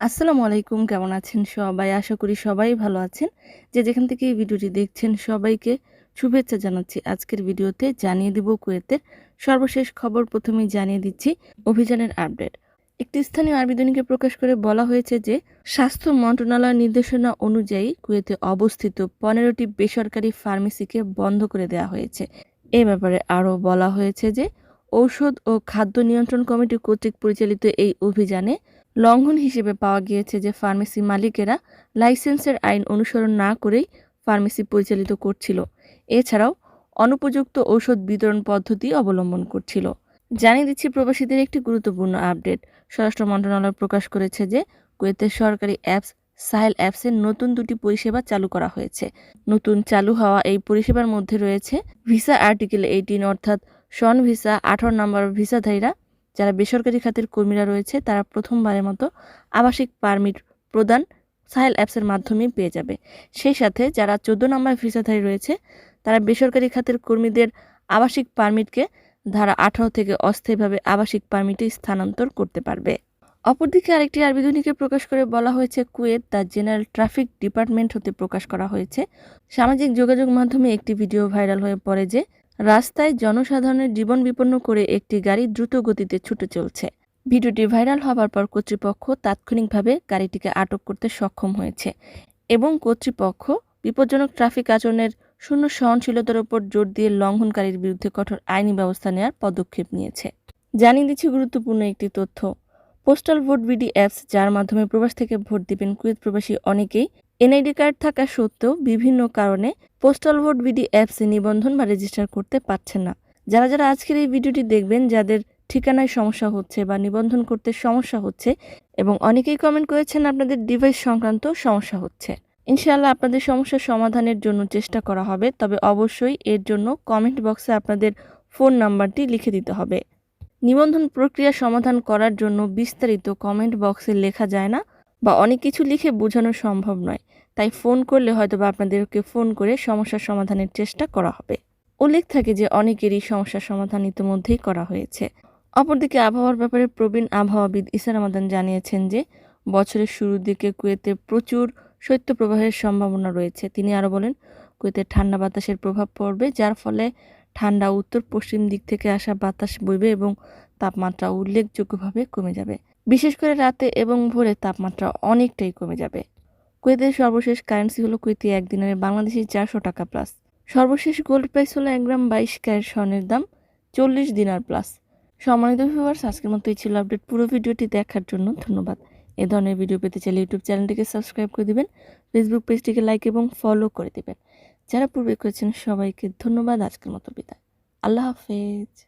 আসসালামু আলাইকুম, কেমন আছেন সবাই? আশা করি সবাই ভালো আছেন। যে যেখান থেকে এই ভিডিওটি দেখছেন সবাইকে শুভেচ্ছা জানাচ্ছি। আজকের ভিডিওতে জানিয়ে দিব কুয়েতের সর্বশেষ খবর। প্রথমেই জানিয়ে দিচ্ছি অভিযানের আপডেট। একটি স্থানীয় আরবি দৈনিকে প্রকাশ করে বলা হয়েছে যে, স্বাস্থ্য মন্ত্রণালয়ের নির্দেশনা অনুযায়ী কুয়েতে অবস্থিত পনেরোটি বেসরকারি ফার্মেসিকে বন্ধ করে দেওয়া হয়েছে। এ ব্যাপারে আরও বলা হয়েছে যে, ঔষধ ও খাদ্য নিয়ন্ত্রণ কমিটি কর্তৃক পরিচালিত এই অভিযানে লঙ্ঘন হিসেবে পাওয়া গিয়েছে যে ফার্মেসি মালিকেরা লাইসেন্সের আইন অনুসরণ না করেই ফার্মেসি পরিচালিত করছিল। এছাড়াও অনুপযুক্ত ঔষধ বিতরণ পদ্ধতি অবলম্বন করছিল। জানিয়ে দিচ্ছি, প্রবাসীদের একটি গুরুত্বপূর্ণ আপডেট। স্বরাষ্ট্র মন্ত্রণালয় প্রকাশ করেছে যে কুয়েতের সরকারি অ্যাপস সাহেল অ্যাপসের নতুন দুটি পরিষেবা চালু করা হয়েছে। নতুন চালু হওয়া এই পরিষেবার মধ্যে রয়েছে ভিসা আর্টিকেল এইটিন, অর্থাৎ সন ভিসা আঠারো নম্বর ভিসাধারীরা যারা বেসরকারি খাতের কর্মীরা রয়েছে, তারা প্রথমবারের মতো আবাসিক পারমিট প্রদান সাহেল অ্যাপসের মাধ্যমে পেয়ে যাবে। সেই সাথে যারা চোদ্দ নম্বর ভিসাধারী রয়েছে, তারা বেসরকারি খাতের কর্মীদের আবাসিক পারমিটকে ধারা আঠারো থেকে অস্থায়ীভাবে আবাসিক পারমিটে স্থানান্তর করতে পারবে। অপরদিকে আরেকটি আরবি দৈনিকে প্রকাশ করে বলা হয়েছে, Kuwait the general traffic department হতে প্রকাশ করা হয়েছে। সামাজিক যোগাযোগ মাধ্যমে একটি ভিডিও ভাইরাল হয়ে পড়ে যে রাস্তায় জনসাধারণের জীবন বিপন্ন করে একটি গাড়ি দ্রুত গতিতে ছুটে চলছে। ভিডিওটি ভাইরাল হবার পর কর্তৃপক্ষ তাৎক্ষণিকভাবে গাড়িটিকে আটক করতে সক্ষম হয়েছে এবং কর্তৃপক্ষ বিপজ্জনক ট্রাফিক আচরণের শূন্য সহনশীলতার উপর জোর দিয়ে লঙ্ঘনকারীর বিরুদ্ধে কঠোর আইনি ব্যবস্থা নেওয়ার পদক্ষেপ নিয়েছে। জানিয়ে দিচ্ছি গুরুত্বপূর্ণ একটি তথ্য। পোস্টাল ভোট বিডি অ্যাপস, যার মাধ্যমে প্রবাস থেকে ভোট দিবেন কুয়েত প্রবাসী অনেকেই এনআইডি কার্ড থাকা সত্ত্বেও বিভিন্ন কারণে পোস্টাল ভোট বিডি অ্যাপসে নিবন্ধন বা রেজিস্টার করতে পারছেন না। যারা যারা আজকের এই ভিডিওটি দেখবেন, যাদের ঠিকানায় সমস্যা হচ্ছে বা নিবন্ধন করতে সমস্যা হচ্ছে এবং অনেকেই কমেন্ট করেছেন আপনাদের ডিভাইস সংক্রান্ত সমস্যা হচ্ছে। ইনশাআল্লাহ আপনাদের সমস্যার সমাধানের জন্য চেষ্টা করা হবে, তবে অবশ্যই এর জন্য কমেন্ট বক্সে আপনাদের ফোন নাম্বারটি লিখে দিতে হবে। নিবন্ধন প্রক্রিয়া সমাধান করার জন্য বিস্তারিত কমেন্ট বক্সে লেখা যায় না। বা অনেক কিছু লিখে বোঝানো সম্ভব নয়। তাই ফোন করলে হয়তো বা আপনাদেরকে ফোন করে সমস্যার সমাধানের চেষ্টা করা হবে। উল্লেখ থাকে যে অনেকেরই সমস্যার সমাধান ইতিমধ্যেই করা হয়েছে। অপরদিকে আবহাওয়ার ব্যাপারে প্রবীণ আবহাওয়াবিদ ইসা রমাদান জানিয়েছেন যে, বছরের শুরুর দিকে কুয়েতে প্রচুর শৈত্যপ্রবাহের সম্ভাবনা রয়েছে। তিনি আরও বলেন, কুয়েতে ঠান্ডা বাতাসের প্রভাব পড়বে, যার ফলে ঠান্ডা উত্তর পশ্চিম দিক থেকে আসা বাতাস বইবে এবং তাপমাত্রা উল্লেখযোগ্যভাবে কমে যাবে। বিশেষ করে রাতে এবং ভোরে তাপমাত্রা অনেকটাই কমে যাবে। কুয়েতের সর্বশেষ কারেন্সি হলো কুয়েতি একদিনের বাংলাদেশি চারশো টাকা প্লাস। সর্বশেষ গোল্ড প্রাইস হলো এক গ্রাম বাইশ ক্যারেট স্বর্ণের দাম চল্লিশ দিনার প্লাস। সম্মানিত ভিউয়ার্স আজকের মতো এই ছিল আপডেট পুরো ভিডিওটি দেখার জন্য ধন্যবাদ। এ ধরনের ভিডিও পেতে চাইলে ইউটিউব চ্যানেলটিকে সাবস্ক্রাইব করে দিবেন ফেসবুক পেজটিকে লাইক এবং ফলো করে দিবেন। যারা পূর্বে করেছেন, সবাইকে ধন্যবাদ। আজকের মতো বিদায়। আল্লাহ হাফেজ।